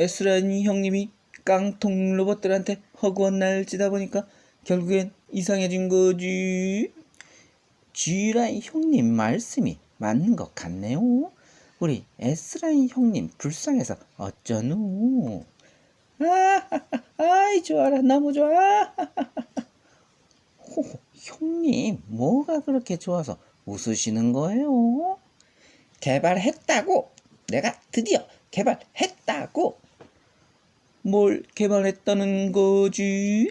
에스라니 형님이 깡통 로봇들한테 허구한 날 지다 보니까 결국엔 이상해진 거지. G라인 형님 말씀이 맞는 것 같네요. 우리 S라인 형님 불쌍해서 어쩌노? 아, 아이 좋아라 너무 좋아. 호호, 형님 뭐가 그렇게 좋아서 웃으시는 거예요? 개발했다고. 내가 드디어 개발했다고. 뭘 개발했다는 거지?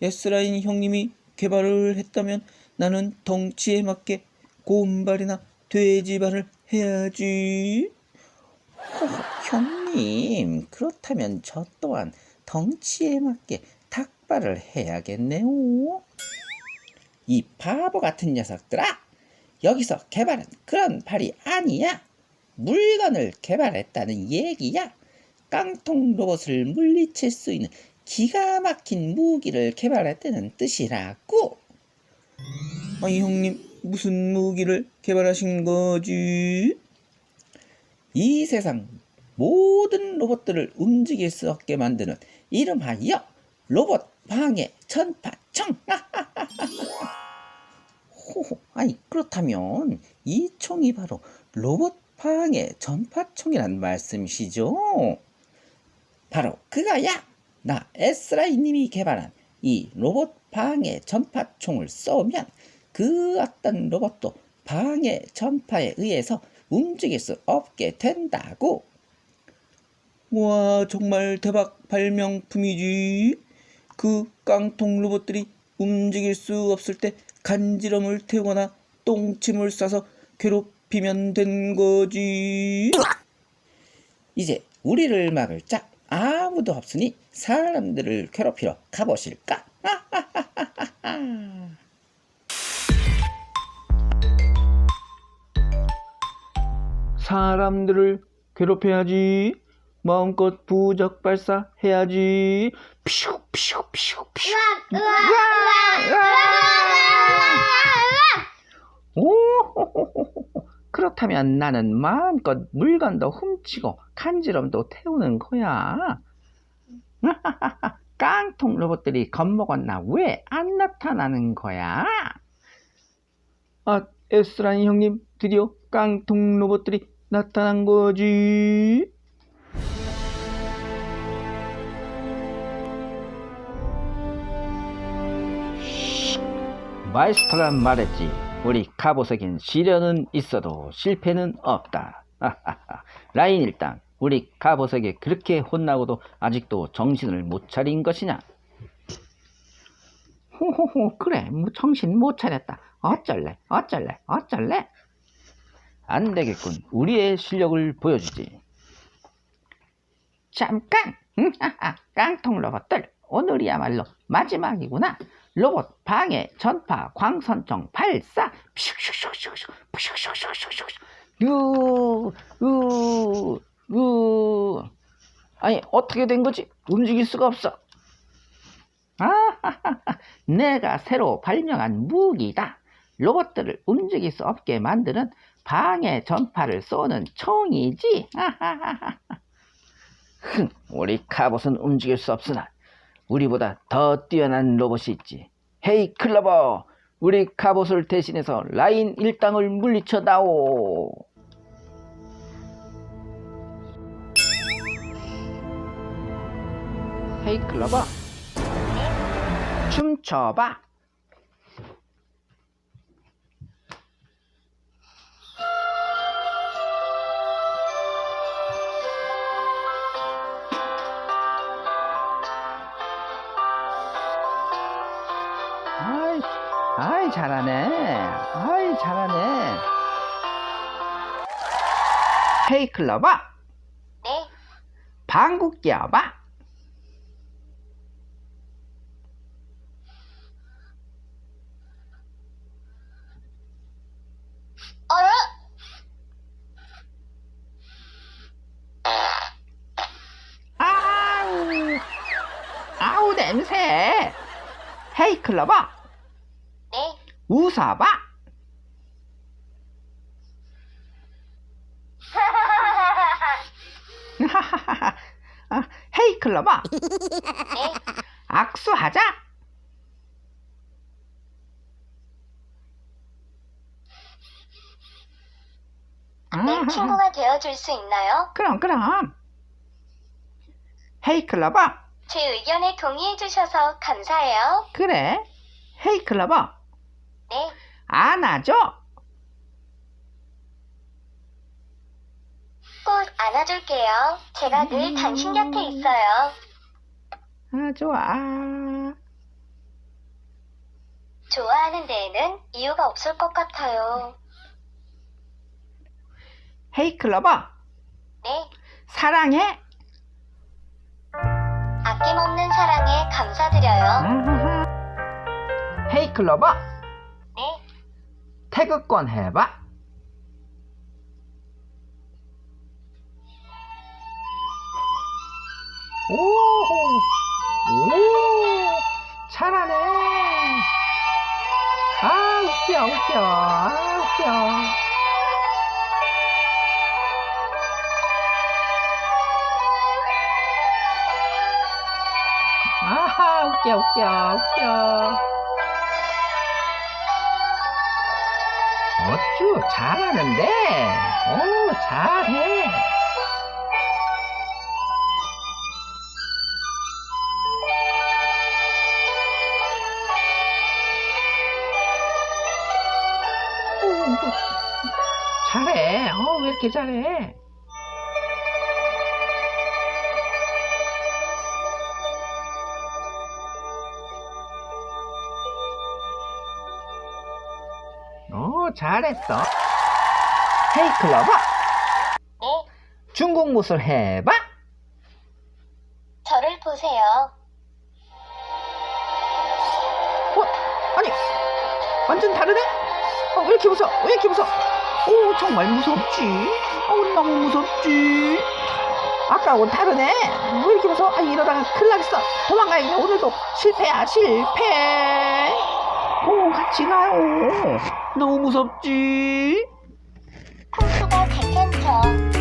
S라인 형님이 개발을 했다면 나는 덩치에 맞게 곰발이나 돼지발을 해야지. 호호, 형님, 그렇다면 저 또한 덩치에 맞게 닭발을 해야겠네요. 이 바보 같은 녀석들아! 여기서 개발은 그런 발이 아니야. 물건을 개발했다는 얘기야. 깡통 로봇을 물리칠 수 있는 기가 막힌 무기를 개발했다는 뜻이라고. 아니 형님 무슨 무기를 개발하신 거지? 이 세상 모든 로봇들을 움직일 수 없게 만드는 이름하여 로봇 방해 전파총. 호호, 아니 그렇다면 이 총이 바로 로봇 방해 전파총이란 말씀이시죠? 바로 그거야. 나 에스라이님이 개발한 이 로봇 방해 전파총을 쏘면 그 어떤 로봇도 방해 전파에 의해서 움직일 수 없게 된다고. 와, 정말 대박 발명품이지. 그 깡통 로봇들이 움직일 수 없을 때 간지럼을 태우거나 똥침을 싸서 괴롭히면 된 거지. 이제 우리를 막을 자 아무도 없으니 사람들을 괴롭히러 가보실까? 사람들을 괴롭혀야지. 마음껏 부적 발사 해야지. 피우 피우 피우 피우. 오, 그렇다면 나는 마음껏 물건도 훔치고 간지럼도 태우는 거야. 깡통 로봇들이 겁먹었나 왜 안 나타나는 거야? 아, 에스라니 형님, 드디어 깡통 로봇들이 나타난 거지. 마이스터란 말했지. 우리 갑옷에겐 시련은 있어도 실패는 없다. 라인 일당, 우리 갑옷에게 그렇게 혼나고도 아직도 정신을 못 차린 것이냐? 호호호, 그래, 뭐 정신 못 차렸다. 어쩔래, 어쩔래, 어쩔래? 안 되겠군. 우리의 실력을 보여주지. 잠깐! 깡통 로봇들, 오늘이야말로 마지막이구나. 로봇 방해 전파 광선총 발사 슉슉슉슉슉 슉슉슉슉슉 유유 유 아니 어떻게 된 거지? 움직일 수가 없어. 아 내가 새로 발명한 무기다. 로봇들을 움직일 수 없게 만드는 방해 전파를 쏘는 총이지. 흥 우리 카봇은 움직일 수 없으나 우리보다 더 뛰어난 로봇이 있지. 헤이 클로버, 우리 갑옷을 대신해서 라인 일당을 물리쳐 다오. 헤이 클로버, 춤춰봐. 아이, 아이 잘하네. 아이 잘하네. 헤이 클로버, 네, 방귀 뀌어봐. 어라? 아우, 아우 냄새. 헤이 클로버, 네, 웃어봐. 아, 헤이 클로버, 네. 악수하자. 내 친구가 되어줄 수 있나요? 그럼 그럼. 헤이 클로버, 제 의견에 동의해 주셔서 감사해요. 그래. 헤이 클로버, 네. 안아줘. 꼭 안아줄게요. 제가 늘 당신 곁에 있어요. 아, 좋아. 좋아하는 데에는 이유가 없을 것 같아요. 헤이 클로버, 네. 사랑해. 아낌없는 사랑에 감사드려요. 헤이 클로버, 네. 태극권 해봐. 오, 오, 잘하네. 아, 웃겨, 웃겨. 아, 웃겨. 아하, 웃겨, 웃겨, 웃겨. 어쭈, 잘하는데? 오, 잘해. 오, 이거 잘해. 어, 왜 이렇게 잘해? 오, 잘했어. 헤이 클로버, 네. 중국 무술 해봐. 저를 보세요. 어? 아니, 완전 다르네? 어, 왜 이렇게 무서워? 왜 이렇게 무서워? 오, 정말 무섭지? 어, 너무 무섭지? 아까하고 다르네? 왜 이렇게 무서워? 아, 이러다가 큰일 나겠어. 도망가야겠네. 오늘도 실패야, 실패. 오, 같이 가요. 너무 무섭지? 콩수가 괜찮죠?